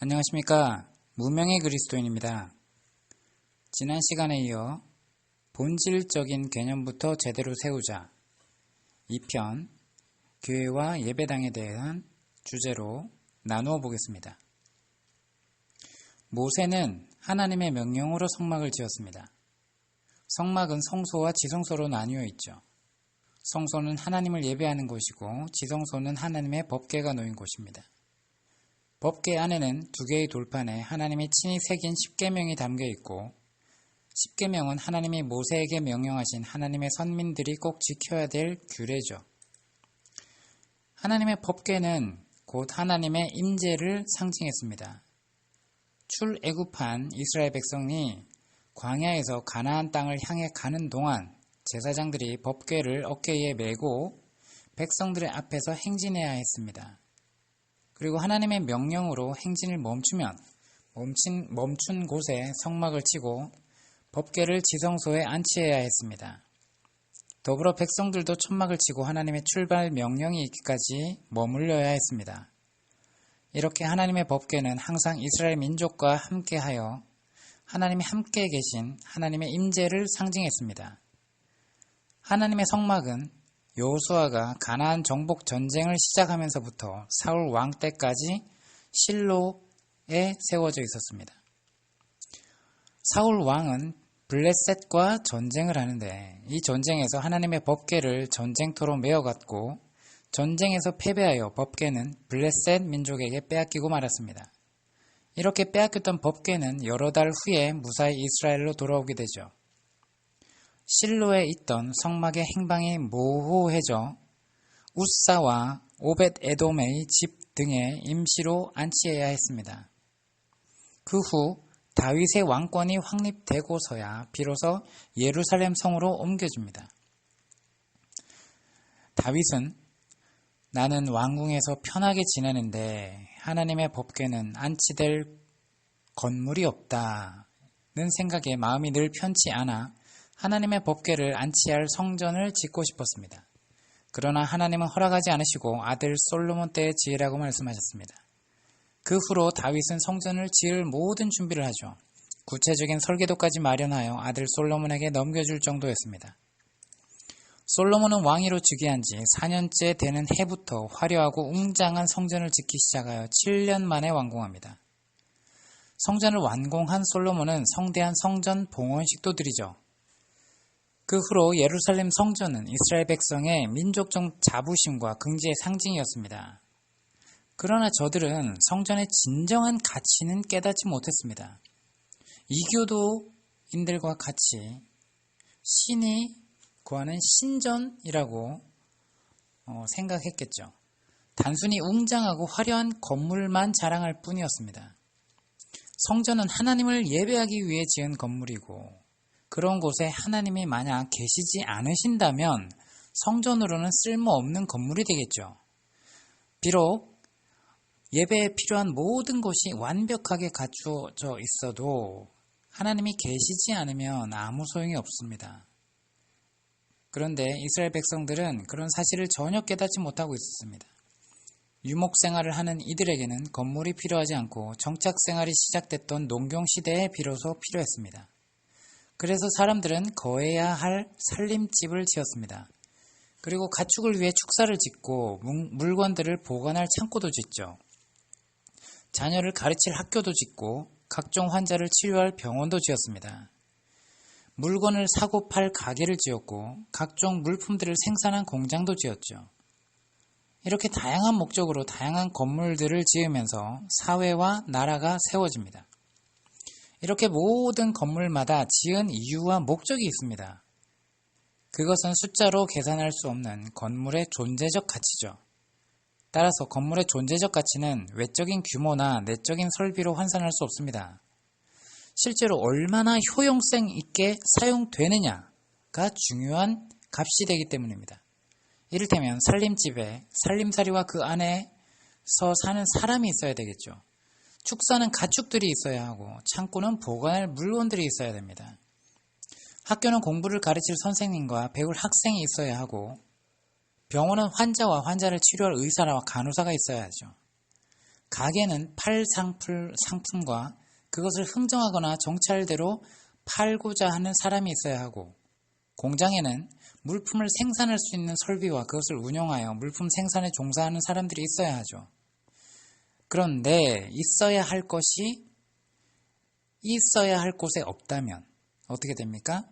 안녕하십니까. 무명의 그리스도인입니다. 지난 시간에 이어 본질적인 개념부터 제대로 세우자 2편 교회와 예배당에 대한 주제로 나누어 보겠습니다. 모세는 하나님의 명령으로 성막을 지었습니다. 성막은 성소와 지성소로 나뉘어 있죠. 성소는 하나님을 예배하는 곳이고 지성소는 하나님의 법궤가 놓인 곳입니다. 법궤 안에는 두 개의 돌판에 하나님이 친히 새긴 십계명이 담겨 있고 십계명은 하나님이 모세에게 명령하신 하나님의 선민들이 꼭 지켜야 될 규례죠. 하나님의 법궤는 곧 하나님의 임재를 상징했습니다. 출애굽한 이스라엘 백성이 광야에서 가나안 땅을 향해 가는 동안 제사장들이 법궤를 어깨에 메고 백성들의 앞에서 행진해야 했습니다. 그리고 하나님의 명령으로 행진을 멈추면 멈춘, 멈춘 곳에 성막을 치고 법궤를 지성소에 안치해야 했습니다. 더불어 백성들도 천막을 치고 하나님의 출발 명령이 있기까지 머물러야 했습니다. 이렇게 하나님의 법궤는 항상 이스라엘 민족과 함께하여 하나님이 함께 계신 하나님의 임재를 상징했습니다. 하나님의 성막은 여호수아가 가나안 정복 전쟁을 시작하면서부터 사울 왕 때까지 실로에 세워져 있었습니다. 사울 왕은 블레셋과 전쟁을 하는데 이 전쟁에서 하나님의 법궤를 전쟁터로 메어갔고 전쟁에서 패배하여 법궤는 블레셋 민족에게 빼앗기고 말았습니다. 이렇게 빼앗겼던 법궤는 여러 달 후에 무사히 이스라엘로 돌아오게 되죠. 실로에 있던 성막의 행방이 모호해져 우사와 오벳 에돔의 집 등에 임시로 안치해야 했습니다. 그 후 다윗의 왕권이 확립되고서야 비로소 예루살렘 성으로 옮겨집니다. 다윗은 나는 왕궁에서 편하게 지내는데 하나님의 법궤는 안치될 건물이 없다는 생각에 마음이 늘 편치 않아 하나님의 법궤를 안치할 성전을 짓고 싶었습니다. 그러나 하나님은 허락하지 않으시고 아들 솔로몬 때에 지으라고 말씀하셨습니다. 그 후로 다윗은 성전을 지을 모든 준비를 하죠. 구체적인 설계도까지 마련하여 아들 솔로몬에게 넘겨줄 정도였습니다. 솔로몬은 왕위로 즉위한 지 4년째 되는 해부터 화려하고 웅장한 성전을 짓기 시작하여 7년 만에 완공합니다. 성전을 완공한 솔로몬은 성대한 성전 봉헌식도 드리죠. 그 후로 예루살렘 성전은 이스라엘 백성의 민족적 자부심과 긍지의 상징이었습니다. 그러나 저들은 성전의 진정한 가치는 깨닫지 못했습니다. 이교도인들과 같이 신이 구하는 신전이라고 어, 생각했겠죠. 단순히 웅장하고 화려한 건물만 자랑할 뿐이었습니다. 성전은 하나님을 예배하기 위해 지은 건물이고 그런 곳에 하나님이 만약 계시지 않으신다면 성전으로는 쓸모없는 건물이 되겠죠. 비록 예배에 필요한 모든 것이 완벽하게 갖추어져 있어도 하나님이 계시지 않으면 아무 소용이 없습니다. 그런데 이스라엘 백성들은 그런 사실을 전혀 깨닫지 못하고 있었습니다. 유목 생활을 하는 이들에게는 건물이 필요하지 않고 정착 생활이 시작됐던 농경 시대에 비로소 필요했습니다. 그래서 사람들은 거해야 할 살림집을 지었습니다. 그리고 가축을 위해 축사를 짓고 물건들을 보관할 창고도 짓죠. 자녀를 가르칠 학교도 짓고 각종 환자를 치료할 병원도 지었습니다. 물건을 사고 팔 가게를 지었고 각종 물품들을 생산한 공장도 지었죠. 이렇게 다양한 목적으로 다양한 건물들을 지으면서 사회와 나라가 세워집니다. 이렇게 모든 건물마다 지은 이유와 목적이 있습니다. 그것은 숫자로 계산할 수 없는 건물의 존재적 가치죠. 따라서 건물의 존재적 가치는 외적인 규모나 내적인 설비로 환산할 수 없습니다. 실제로 얼마나 효용성 있게 사용되느냐가 중요한 값이 되기 때문입니다. 이를테면 살림집에 살림살이와 그 안에서 사는 사람이 있어야 되겠죠. 축사는 가축들이 있어야 하고 창고는 보관할 물건들이 있어야 됩니다. 학교는 공부를 가르칠 선생님과 배울 학생이 있어야 하고 병원은 환자와 환자를 치료할 의사와 간호사가 있어야 하죠. 가게는 팔 상품, 상품과 그것을 흥정하거나 정찰대로 팔고자 하는 사람이 있어야 하고 공장에는 물품을 생산할 수 있는 설비와 그것을 운영하여 물품 생산에 종사하는 사람들이 있어야 하죠. 그런데 있어야 할 것이 있어야 할 곳에 없다면 어떻게 됩니까?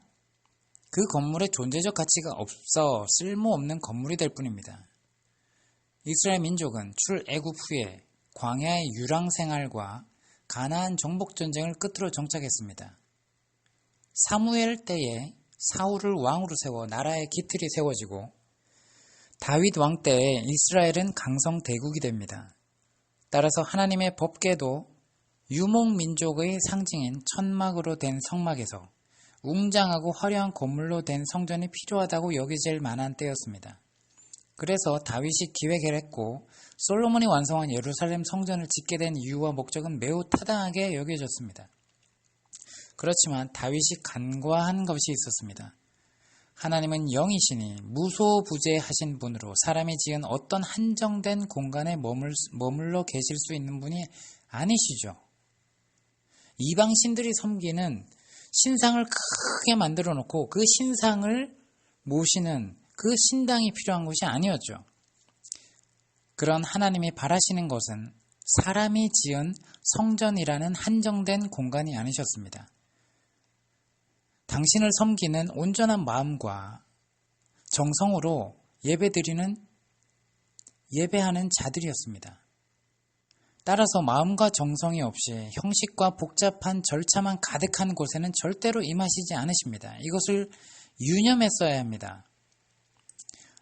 그 건물의 존재적 가치가 없어 쓸모없는 건물이 될 뿐입니다. 이스라엘 민족은 출애굽 후에 광야의 유랑 생활과 가나안 정복 전쟁을 끝으로 정착했습니다. 사무엘 때에 사울을 왕으로 세워 나라의 기틀이 세워지고 다윗 왕 때에 이스라엘은 강성 대국이 됩니다. 따라서 하나님의 법궤도 유목 민족의 상징인 천막으로 된 성막에서 웅장하고 화려한 건물로 된 성전이 필요하다고 여겨질 만한 때였습니다. 그래서 다윗이 기획을 했고 솔로몬이 완성한 예루살렘 성전을 짓게 된 이유와 목적은 매우 타당하게 여겨졌습니다. 그렇지만 다윗이 간과한 것이 있었습니다. 하나님은 영이시니 무소부재하신 분으로 사람이 지은 어떤 한정된 공간에 머물, 머물러 계실 수 있는 분이 아니시죠. 이방 신들이 섬기는 신상을 크게 만들어 놓고 그 신상을 모시는 그 신당이 필요한 것이 아니었죠. 그런 하나님이 바라시는 것은 사람이 지은 성전이라는 한정된 공간이 아니셨습니다. 당신을 섬기는 온전한 마음과 정성으로 예배드리는 예배하는 자들이었습니다. 따라서 마음과 정성이 없이 형식과 복잡한 절차만 가득한 곳에는 절대로 임하시지 않으십니다. 이것을 유념했어야 합니다.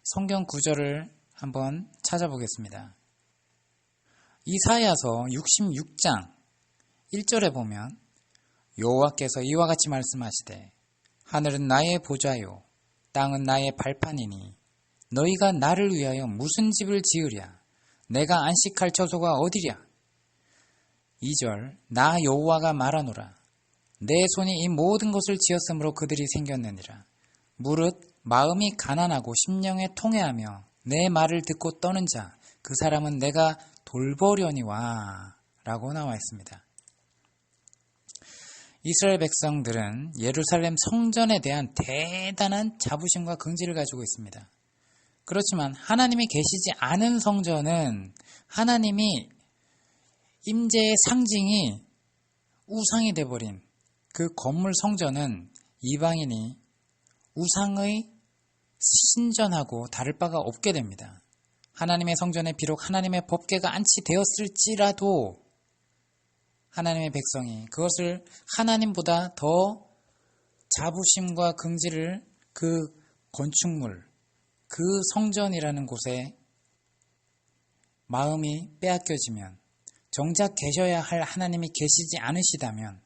성경 구절을 한번 찾아보겠습니다. 이사야서 66장 1절에 보면 여호와께서 이와 같이 말씀하시되 하늘은 나의 보좌요 땅은 나의 발판이니 너희가 나를 위하여 무슨 집을 지으랴? 내가 안식할 처소가 어디랴? 2절 나 여호와가 말하노라. 내 손이 이 모든 것을 지었으므로 그들이 생겼느니라. 무릇 마음이 가난하고 심령에 통해하며 내 말을 듣고 떠는 자 그 사람은 내가 돌보려니와 라고 나와 있습니다. 이스라엘 백성들은 예루살렘 성전에 대한 대단한 자부심과 긍지를 가지고 있습니다. 그렇지만 하나님이 계시지 않은 성전은 하나님이 임재의 상징이 우상이 돼버린 그 건물 성전은 이방인이 우상의 신전하고 다를 바가 없게 됩니다. 하나님의 성전에 비록 하나님의 법궤가 안치되었을지라도 하나님의 백성이 그것을 하나님보다 더 자부심과 긍지를 그 건축물, 그 성전이라는 곳에 마음이 빼앗겨지면 정작 계셔야 할 하나님이 계시지 않으시다면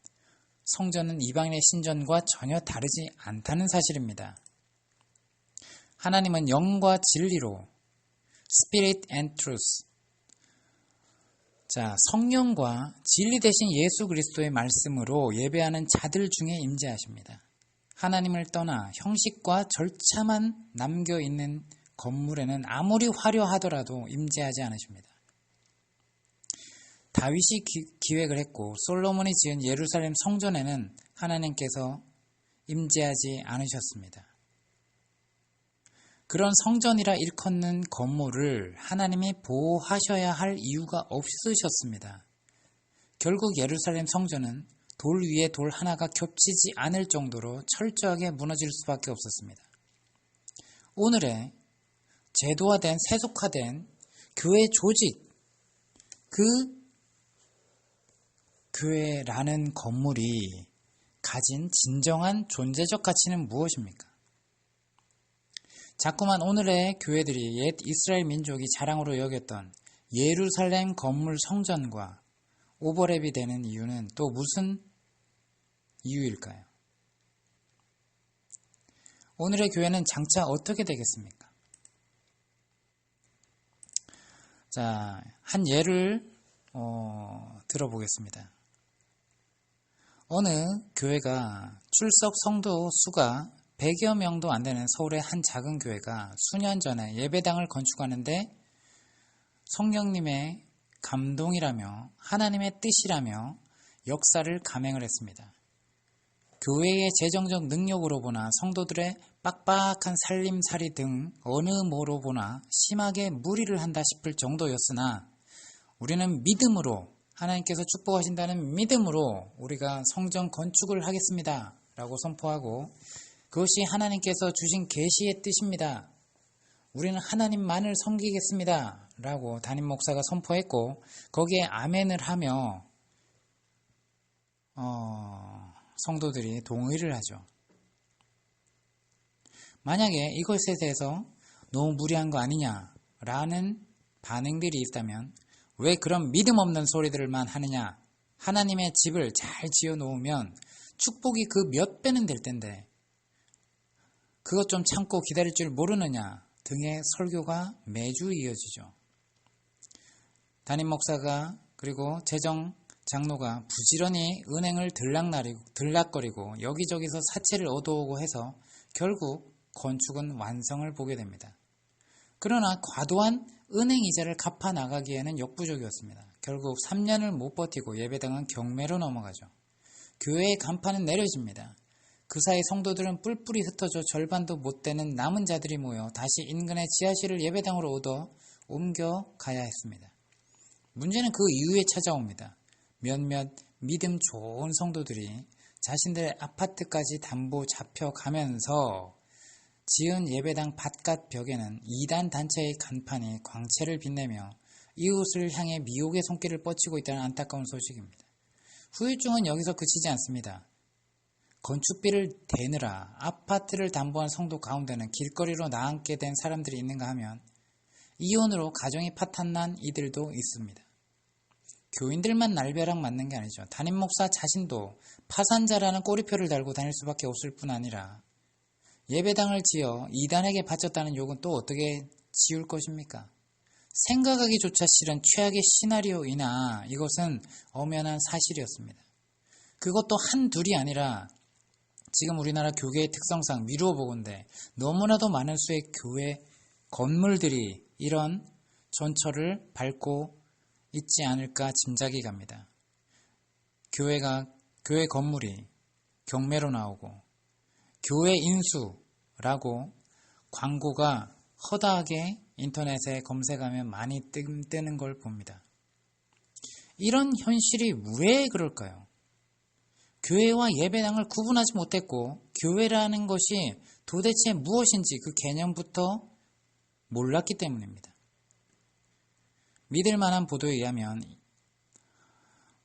성전은 이방인의 신전과 전혀 다르지 않다는 사실입니다. 하나님은 영과 진리로 Spirit and Truth 자, 성령과 진리 대신 예수 그리스도의 말씀으로 예배하는 자들 중에 임재하십니다. 하나님을 떠나 형식과 절차만 남겨 있는 건물에는 아무리 화려하더라도 임재하지 않으십니다. 다윗이 기, 획을 했고 솔로몬이 지은 예루살렘 성전에는 하나님께서 임재하지 않으셨습니다. 그런 성전이라 일컫는 건물을 하나님이 보호하셔야 할 이유가 없으셨습니다. 결국 예루살렘 성전은 돌 위에 돌 하나가 겹치지 않을 정도로 철저하게 무너질 수밖에 없었습니다. 오늘의 제도화된 세속화된 교회 조직, 그 교회라는 건물이 가진 진정한 존재적 가치는 무엇입니까? 자꾸만 오늘의 교회들이 옛 이스라엘 민족이 자랑으로 여겼던 예루살렘 건물 성전과 오버랩이 되는 이유는 또 무슨 이유일까요? 오늘의 교회는 장차 어떻게 되겠습니까? 자, 한 예를 어, 들어보겠습니다. 어느 교회가 출석 성도 수가 100여 명도 안 되는 서울의 한 작은 교회가 수년 전에 예배당을 건축하는데 성령님의 감동이라며 하나님의 뜻이라며 역사를 감행을 했습니다. 교회의 재정적 능력으로 보나 성도들의 빡빡한 살림살이 등 어느 뭐로 보나 심하게 무리를 한다 싶을 정도였으나 우리는 믿음으로 하나님께서 축복하신다는 믿음으로 우리가 성전 건축을 하겠습니다. 라고 선포하고 그것이 하나님께서 주신 계시의 뜻입니다. 우리는 하나님만을 섬기겠습니다. 라고 담임 목사가 선포했고 거기에 아멘을 하며 어, 성도들이 동의를 하죠. 만약에 이것에 대해서 너무 무리한 거 아니냐라는 반응들이 있다면 왜 그런 믿음 없는 소리들만 하느냐? 하나님의 집을 잘 지어 놓으면 축복이 그 몇 배는 될 텐데 그것 좀 참고 기다릴 줄 모르느냐 등의 설교가 매주 이어지죠. 담임 목사가 그리고 재정 장로가 부지런히 은행을 들락거리고 여기저기서 사채를 얻어오고 해서 결국 건축은 완성을 보게 됩니다. 그러나 과도한 은행 이자를 갚아 나가기에는 역부족이었습니다. 결국 3년을 못 버티고 예배당은 경매로 넘어가죠. 교회의 간판은 내려집니다. 그 사이 성도들은 뿔뿔이 흩어져 절반도 못 되는 남은 자들이 모여 다시 인근의 지하실을 예배당으로 얻어 옮겨 가야 했습니다. 문제는 그 이후에 찾아옵니다. 몇몇 믿음 좋은 성도들이 자신들의 아파트까지 담보 잡혀가면서 지은 예배당 바깥 벽에는 이단 단체의 간판이 광채를 빛내며 이웃을 향해 미혹의 손길을 뻗치고 있다는 안타까운 소식입니다. 후유증은 여기서 그치지 않습니다. 건축비를 대느라 아파트를 담보한 성도 가운데는 길거리로 나앉게 된 사람들이 있는가 하면 이혼으로 가정이 파탄난 이들도 있습니다. 교인들만 날벼락 맞는 게 아니죠. 담임 목사 자신도 파산자라는 꼬리표를 달고 다닐 수밖에 없을 뿐 아니라 예배당을 지어 이단에게 바쳤다는 욕은 또 어떻게 지울 것입니까? 생각하기조차 싫은 최악의 시나리오이나 이것은 엄연한 사실이었습니다. 그것도 한 둘이 아니라 지금 우리나라 교계의 특성상 미루어 보건대 너무나도 많은 수의 교회 건물들이 이런 전철을 밟고 있지 않을까 짐작이 갑니다. 교회가 교회 건물이 경매로 나오고 교회 인수라고 광고가 허다하게 인터넷에 검색하면 많이 뜨는 걸 봅니다. 이런 현실이 왜 그럴까요? 교회와 예배당을 구분하지 못했고 교회라는 것이 도대체 무엇인지 그 개념부터 몰랐기 때문입니다. 믿을 만한 보도에 의하면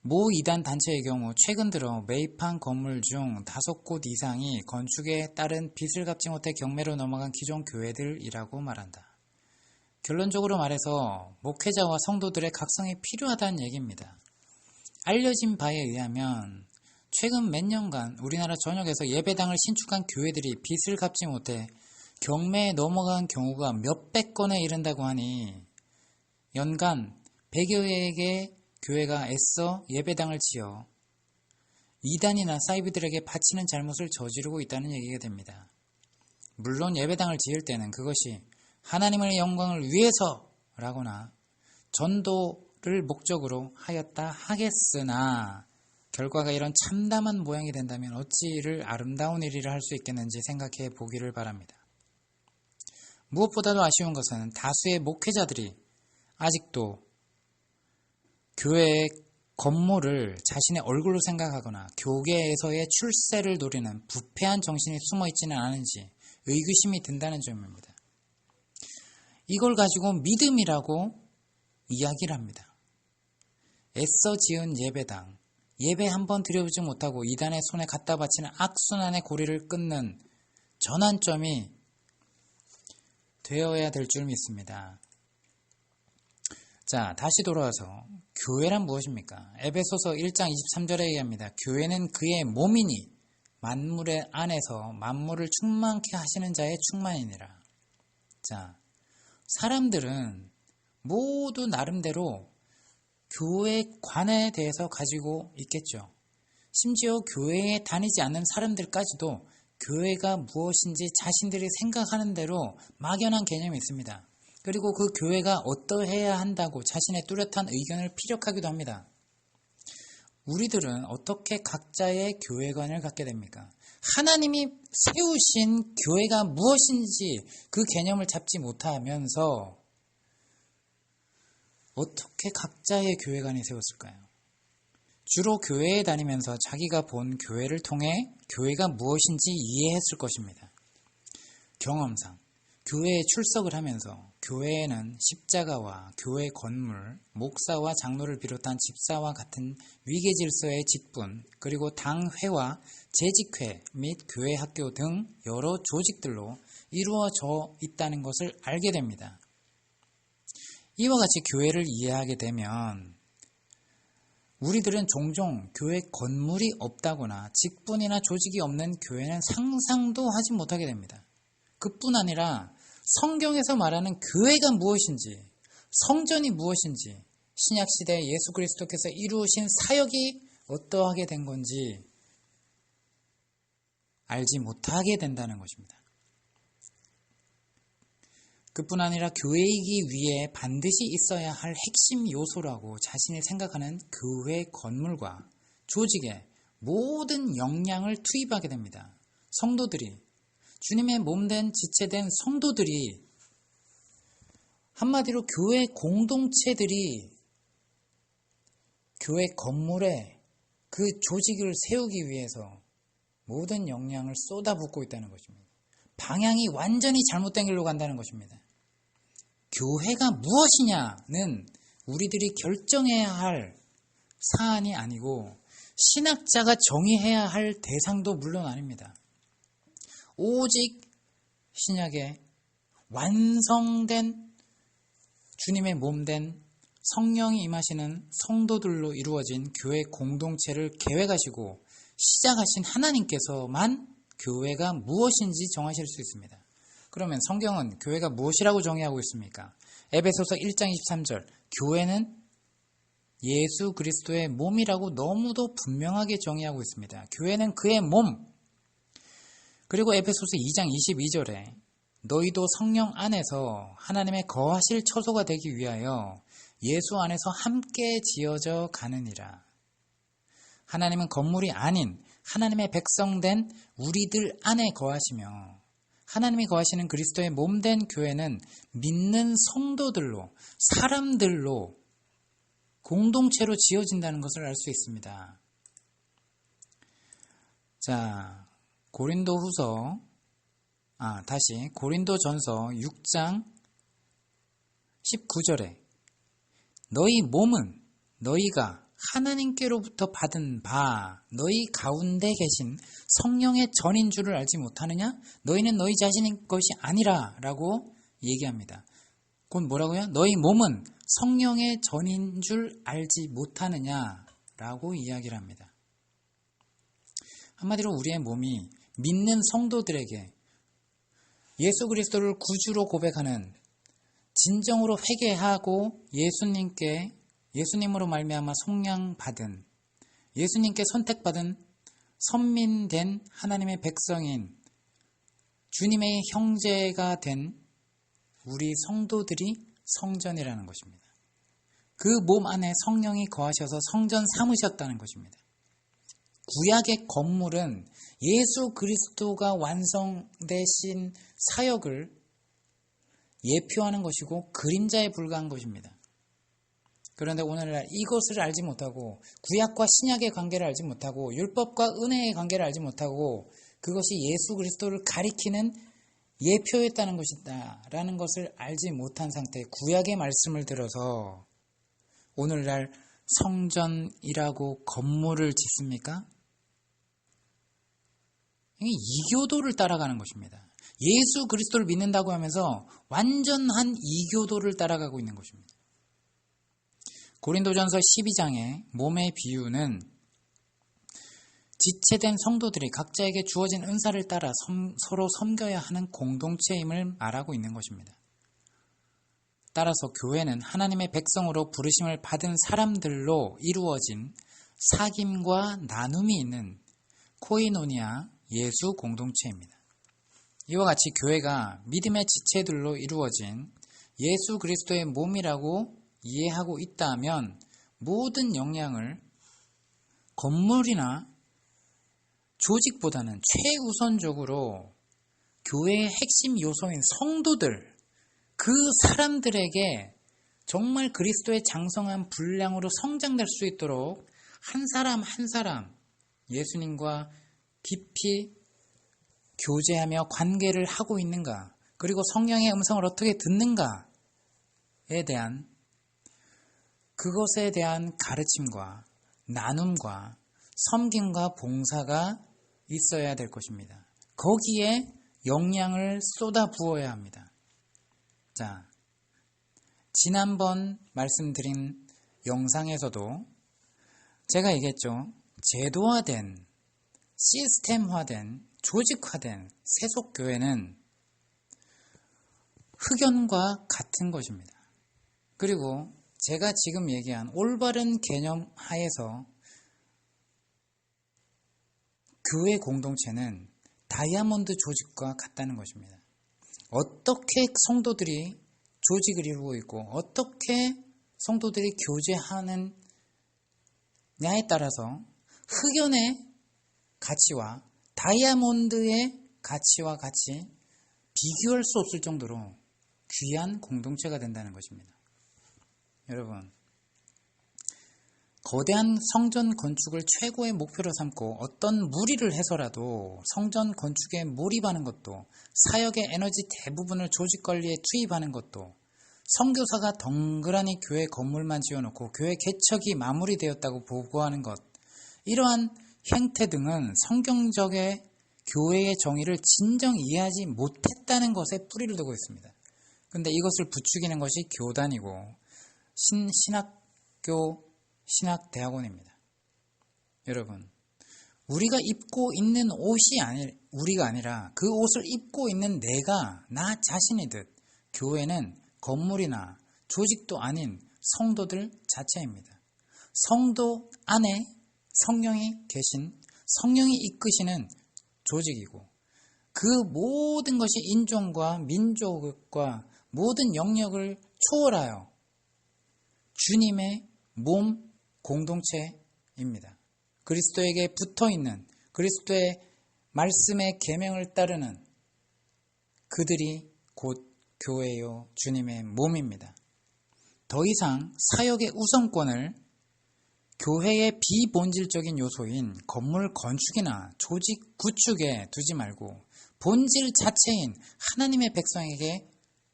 모 이단 단체의 경우 최근 들어 매입한 건물 중 다섯 곳 이상이 건축에 따른 빚을 갚지 못해 경매로 넘어간 기존 교회들이라고 말한다. 결론적으로 말해서 목회자와 성도들의 각성이 필요하다는 얘기입니다. 알려진 바에 의하면 최근 몇 년간 우리나라 전역에서 예배당을 신축한 교회들이 빚을 갚지 못해 경매에 넘어간 경우가 몇백 건에 이른다고 하니 연간 100여 개의 교회가 애써 예배당을 지어 이단이나 사이비들에게 바치는 잘못을 저지르고 있다는 얘기가 됩니다. 물론 예배당을 지을 때는 그것이 하나님의 영광을 위해서라거나 전도를 목적으로 하였다 하겠으나 결과가 이런 참담한 모양이 된다면 어찌 이를 아름다운 일이라 할 수 있겠는지 생각해 보기를 바랍니다. 무엇보다도 아쉬운 것은 다수의 목회자들이 아직도 교회의 건물을 자신의 얼굴로 생각하거나 교계에서의 출세를 노리는 부패한 정신이 숨어 있지는 않은지 의구심이 든다는 점입니다. 이걸 가지고 믿음이라고 이야기를 합니다. 애써 지은 예배당, 예배 한 번 드려보지 못하고 이단의 손에 갖다 바치는 악순환의 고리를 끊는 전환점이 되어야 될 줄 믿습니다. 자, 다시 돌아와서 교회란 무엇입니까? 에베소서 1장 23절에 얘기합니다. 교회는 그의 몸이니 만물의 안에서 만물을 충만케 하시는 자의 충만이니라. 자, 사람들은 모두 나름대로 교회관에 대해서 가지고 있겠죠. 심지어 교회에 다니지 않는 사람들까지도 교회가 무엇인지 자신들이 생각하는 대로 막연한 개념이 있습니다. 그리고 그 교회가 어떠해야 한다고 자신의 뚜렷한 의견을 피력하기도 합니다. 우리들은 어떻게 각자의 교회관을 갖게 됩니까? 하나님이 세우신 교회가 무엇인지 그 개념을 잡지 못하면서 어떻게 각자의 교회관이 세웠을까요? 주로 교회에 다니면서 자기가 본 교회를 통해 교회가 무엇인지 이해했을 것입니다. 경험상 교회에 출석을 하면서 교회에는 십자가와 교회 건물, 목사와 장로를 비롯한 집사와 같은 위계 질서의 직분, 그리고 당회와 재직회 및 교회 학교 등 여러 조직들로 이루어져 있다는 것을 알게 됩니다. 이와 같이 교회를 이해하게 되면 우리들은 종종 교회 건물이 없다거나 직분이나 조직이 없는 교회는 상상도 하지 못하게 됩니다. 그뿐 아니라 성경에서 말하는 교회가 무엇인지, 성전이 무엇인지, 신약시대 예수 그리스도께서 이루신 사역이 어떠하게 된 건지 알지 못하게 된다는 것입니다. 그뿐 아니라 교회이기 위해 반드시 있어야 할 핵심 요소라고 자신이 생각하는 교회 건물과 조직에 모든 역량을 투입하게 됩니다. 성도들이 주님의 몸된 지체된 성도들이 한마디로 교회 공동체들이 교회 건물에 그 조직을 세우기 위해서 모든 역량을 쏟아붓고 있다는 것입니다. 방향이 완전히 잘못된 길로 간다는 것입니다. 교회가 무엇이냐는 우리들이 결정해야 할 사안이 아니고 신학자가 정의해야 할 대상도 물론 아닙니다. 오직 신약에 완성된 주님의 몸된 성령이 임하시는 성도들로 이루어진 교회 공동체를 계획하시고 시작하신 하나님께서만 교회가 무엇인지 정하실 수 있습니다. 그러면 성경은 교회가 무엇이라고 정의하고 있습니까? 에베소서 1장 23절 교회는 예수 그리스도의 몸이라고 너무도 분명하게 정의하고 있습니다. 교회는 그의 몸, 그리고 에페소서 2장 22절에 너희도 성령 안에서 하나님의 거하실 처소가 되기 위하여 예수 안에서 함께 지어져 가느니라. 하나님은 건물이 아닌 하나님의 백성된 우리들 안에 거하시며 하나님이 거하시는 그리스도의 몸된 교회는 믿는 성도들로 사람들로 공동체로 지어진다는 것을 알 수 있습니다. 자, 고린도 후서, 아, 다시 고린도 전서 6장 19절에 너희 몸은 너희가 하나님께로부터 받은 바 너희 가운데 계신 성령의 전인 줄을 알지 못하느냐? 너희는 너희 자신의 것이 아니라 라고 얘기합니다. 곧 뭐라고요? 너희 몸은 성령의 전인 줄 알지 못하느냐? 라고 이야기를 합니다. 한마디로 우리의 몸이 믿는 성도들에게 예수 그리스도를 구주로 고백하는 진정으로 회개하고 예수님께 예수님으로 말미암아 속량 받은 예수님께 선택받은 선민된 하나님의 백성인 주님의 형제가 된 우리 성도들이 성전이라는 것입니다. 그 몸 안에 성령이 거하셔서 성전 삼으셨다는 것입니다. 구약의 건물은 예수 그리스도가 완성되신 사역을 예표하는 것이고 그림자에 불과한 것입니다. 그런데 오늘날 이것을 알지 못하고 구약과 신약의 관계를 알지 못하고 율법과 은혜의 관계를 알지 못하고 그것이 예수 그리스도를 가리키는 예표였다는 것이다 라는 것을 알지 못한 상태에 구약의 말씀을 들어서 오늘날 성전이라고 건물을 짓습니까? 이교도를 따라가는 것입니다. 예수 그리스도를 믿는다고 하면서 완전한 이교도를 따라가고 있는 것입니다. 고린도전서 12장의 몸의 비유는 지체된 성도들이 각자에게 주어진 은사를 따라 섬, 서로 섬겨야 하는 공동체임을 말하고 있는 것입니다. 따라서 교회는 하나님의 백성으로 부르심을 받은 사람들로 이루어진 사귐과 나눔이 있는 코이노니아 예수 공동체입니다. 이와 같이 교회가 믿음의 지체들로 이루어진 예수 그리스도의 몸이라고 이해하고 있다면 모든 역량을 건물이나 조직보다는 최우선적으로 교회의 핵심 요소인 성도들, 그 사람들에게 정말 그리스도의 장성한 분량으로 성장될 수 있도록 한 사람 한 사람 예수님과 깊이 교제하며 관계를 하고 있는가, 그리고 성령의 음성을 어떻게 듣는가에 대한 그것에 대한 가르침과 나눔과 섬김과 봉사가 있어야 될 것입니다. 거기에 역량을 쏟아 부어야 합니다. 자, 지난번 말씀드린 영상에서도 제가 얘기했죠. 제도화된, 시스템화된, 조직화된 세속교회는 흑연과 같은 것입니다. 그리고 제가 지금 얘기한 올바른 개념 하에서 교회 공동체는 다이아몬드 조직과 같다는 것입니다. 어떻게 성도들이 조직을 이루고 있고 어떻게 성도들이 교제하느냐에 따라서 흑연의 가치와 다이아몬드의 가치와 같이 비교할 수 없을 정도로 귀한 공동체가 된다는 것입니다. 여러분, 거대한 성전 건축을 최고의 목표로 삼고 어떤 무리를 해서라도 성전 건축에 몰입하는 것도 사역의 에너지 대부분을 조직 관리에 투입하는 것도 성교사가 덩그라니 교회 건물만 지어놓고 교회 개척이 마무리되었다고 보고하는 것 이러한 행태 등은 성경적의 교회의 정의를 진정 이해하지 못했다는 것에 뿌리를 두고 있습니다. 근데 이것을 부추기는 것이 교단이고 신, 신학교 신학대학원입니다. 여러분, 우리가 입고 있는 옷이 아니, 우리가 아니라 그 옷을 입고 있는 내가 나 자신이듯 교회는 건물이나 조직도 아닌 성도들 자체입니다. 성도 안에 성령이 계신 성령이 이끄시는 조직이고 그 모든 것이 인종과 민족과 모든 영역을 초월하여 주님의 몸 공동체입니다. 그리스도에게 붙어 있는 그리스도의 말씀의 계명을 따르는 그들이 곧 교회요 주님의 몸입니다. 더 이상 사역의 우선권을 교회의 비본질적인 요소인 건물 건축이나 조직 구축에 두지 말고 본질 자체인 하나님의 백성에게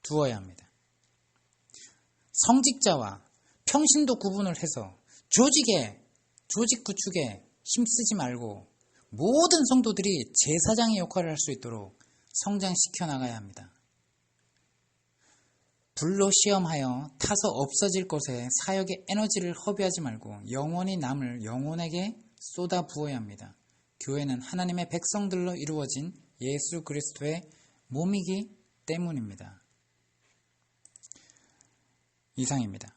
두어야 합니다. 성직자와 평신도 구분을 해서 조직에, 조직 구축에 힘쓰지 말고 모든 성도들이 제사장의 역할을 할 수 있도록 성장시켜 나가야 합니다. 불로 시험하여 타서 없어질 것에 사역의 에너지를 허비하지 말고 영원히 남을 영혼에게 쏟아 부어야 합니다. 교회는 하나님의 백성들로 이루어진 예수 그리스도의 몸이기 때문입니다. 이상입니다.